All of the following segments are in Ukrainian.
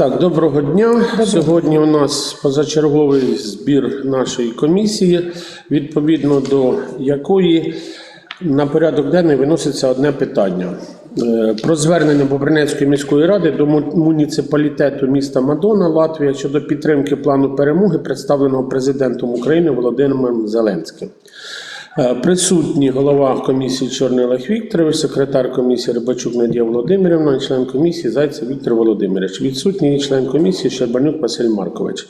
Так, доброго дня. Сьогодні у нас позачерговий збір нашої комісії, відповідно до якої на порядок денний виноситься одне питання. Е, Про звернення Бобринецької міської ради до муніципалітету міста Мадона, Латвія щодо підтримки плану перемоги, представленого президентом України Володимиром Зеленським. Е, Присутні голова комісії Чорний Олег Вікторович, секретар комісії Рибачук Надія Володимирівна, член комісії Зайцев Віктор Володимирович. Відсутній член комісії Щербанюк Василь Маркович.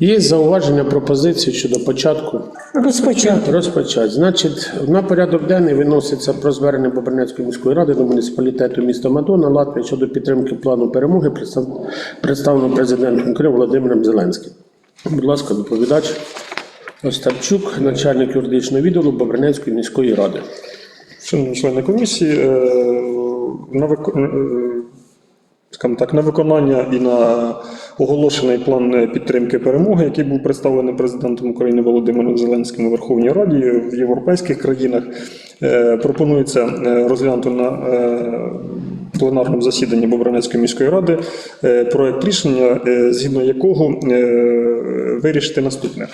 Є зауваження пропозиції щодо початку Розпочати. розпочати. Значить, на порядок денний виноситься про звернення Бобринецької міської ради до муніципалітету міста Мадона, Латвія щодо підтримки плану перемоги, представ- представленого президентом України Володимиром Зеленським. Будь ласка, доповідач. Остапчук, начальник юридичного відділу Бобринецької міської ради. Шановні члени комісії, е, на вик- е, так, на виконання і на оголошений план підтримки перемоги, який був представлений президентом України Володимиром Зеленським у Верховній Раді в європейських країнах, е, пропонується розглянути на пленарному засіданні Бобринецької міської ради проект рішення, згідно якого вирішити наступне.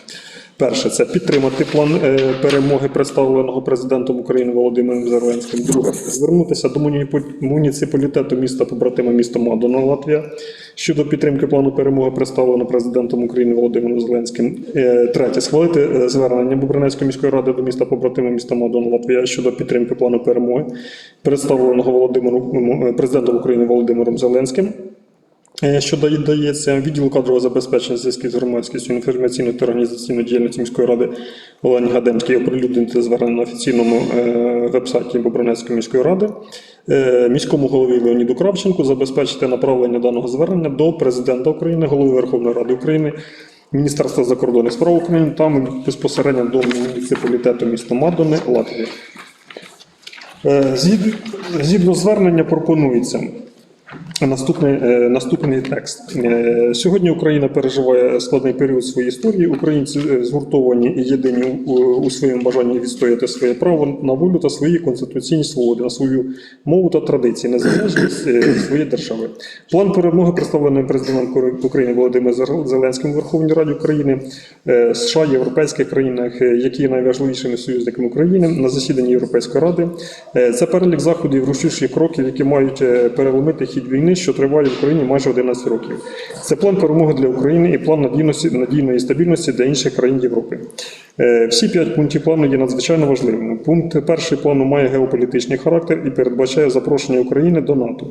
Перше це підтримати план е, перемоги, представленого президентом України Володимиром Зеленським. Друге звернутися до муніципалітету міста побратима міста Мадона, Латвія щодо підтримки плану перемоги, представленого президентом України Володимиром Зеленським. Е, Третє схвалити е, звернення Бобринецької міської ради до міста побратима міста Мадона, Латвія щодо підтримки плану перемоги, представленого Володимиром президентом України Володимиром Зеленським. Е, Що дає- дається відділу кадрового забезпечення зв'язків з громадськістю інформаційної та організаційної діяльності міської ради Олені Гадемській оприлюднити звернення на офіційному е, вебсайті Бобринецької міської ради. Е, Міському голові Леоніду Кравченку забезпечити направлення даного звернення до президента України, голови Верховної Ради України, Міністерства закордонних справ України та безпосередньо до муніципалітету міста Мадони, Латвії. Згідно звернення пропонується Наступний, е, наступний текст. Е, Сьогодні Україна переживає складний період своєї історії. Українці е, згуртовані і єдині у, своєму бажанні відстояти своє право на волю та свої конституційні свободи, на свою мову та традиції, незалежність своєї держави. План перемоги, представлений президентом України Володимиром Зеленським у Верховній Раді України, США, європейських країнах, які є найважливішими союзниками України на засіданні Європейської ради. Це перелік заходів рушучих кроків, які мають переломити хід війни, що триває в Україні майже 11 років. Це план перемоги для України і план надійності надійної стабільності для інших країн Європи. Е, Всі п'ять пунктів плану є надзвичайно важливими. Пункт перший плану має геополітичний характер і передбачає запрошення України до НАТО.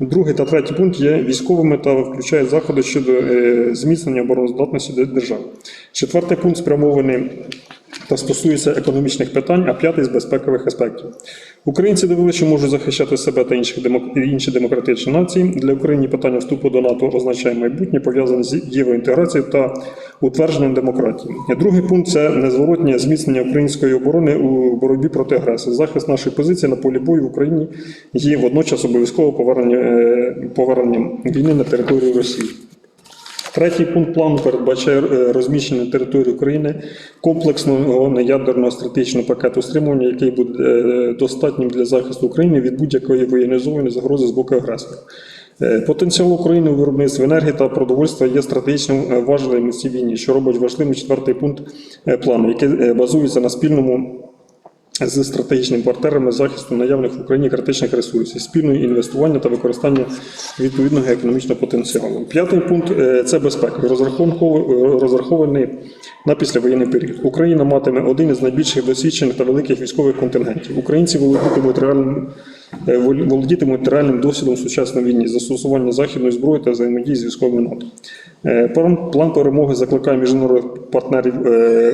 Другий та третій пункт є військовими та включає заходи щодо е, зміцнення обороноздатності держави. Четвертий пункт спрямований та стосується економічних питань, а п'ятий з безпекових аспектів. Українці довели, що можуть захищати себе та інших інші демократичні нації. Для України питання вступу до НАТО означає майбутнє, пов'язане з євроінтеграцією та утвердженням демократії. Другий пункт це незворотнє зміцнення української оборони у боротьбі проти агресії. Захист нашої позиції на полі бою в Україні є водночас обов'язково повернення, е, поверненням війни на територію Росії. Третій пункт плану передбачає е, розміщення території України комплексного неядерного стратегічного пакету стримування, який буде е, достатнім для захисту України від будь-якої воєнізованої загрози з боку агресора. Е, Потенціал України у виробництві енергії та продовольства є стратегічним е, важливим у цій війні, що робить важливим четвертий пункт плану, який базується на спільному з стратегічними партнерами захисту наявних в Україні критичних ресурсів, спільного інвестування та використання відповідного економічного потенціалу. П'ятий пункт е, це безпека, розрахований на післявоєнний період. Україна матиме один із найбільших досвідчених та великих військових контингентів. Українці володітимуть реальним володітимуть реальним досвідом сучасної війни, застосування західної зброї та взаємодії з військовими НАТО. Е, План план перемоги закликає міжнародних партнерів е,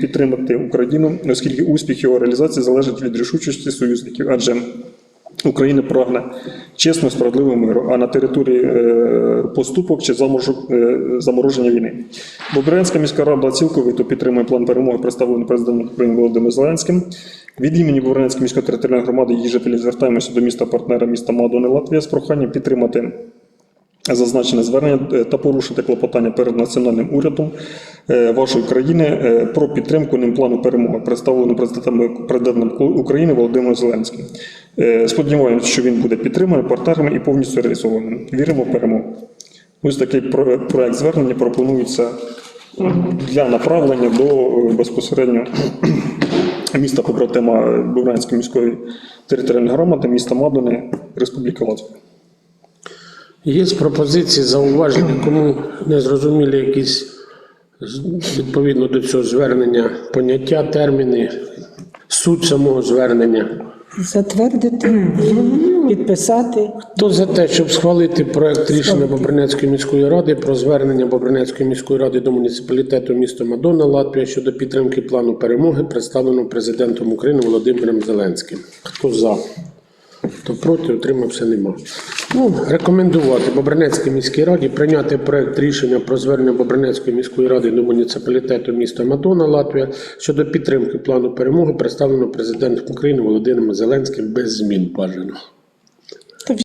підтримати Україну, оскільки успіх його реалізації залежить від рішучості союзників, адже Україна прагне чесно, справедливого миру, а на території е, поступок чи е, замороження війни. Бобрянська міська рада цілковито підтримує план перемоги, представлений президентом України Володимиром Зеленським. Від імені Бобрянської міської територіальної громади її жителів звертаємося до міста партнера міста Мадони Латвія з проханням підтримати зазначене звернення е, та порушити клопотання перед національним урядом е, вашої країни е, про підтримку ним плану перемоги, представленого президентом України Володимиром Зеленським. Сподіваємося, що він буде підтриманий партнерами і повністю реалізованим. Віримо в перемогу. Ось такий про- проект звернення пропонується для направлення до безпосередньо міста побратима Бобрянської міської територіальної громади, міста Мадини, Республіка Латвія. Є пропозиції, зауваження, кому не зрозумілі якісь відповідно до цього звернення поняття, терміни, суть самого звернення. Затвердити, підписати. Хто за те, щоб схвалити проект рішення Бобринецької міської ради про звернення Бобринецької міської ради до муніципалітету міста Мадонна Латвія щодо підтримки плану перемоги, представленого президентом України Володимиром Зеленським? Хто за? Хто проти, утримався нема. Ну, рекомендувати Бобринецькій міській раді прийняти проект рішення про звернення Бобринецької міської ради до муніципалітету міста Мадона Латвія щодо підтримки плану перемоги, представленого президентом України Володимиром Зеленським без змін бажано.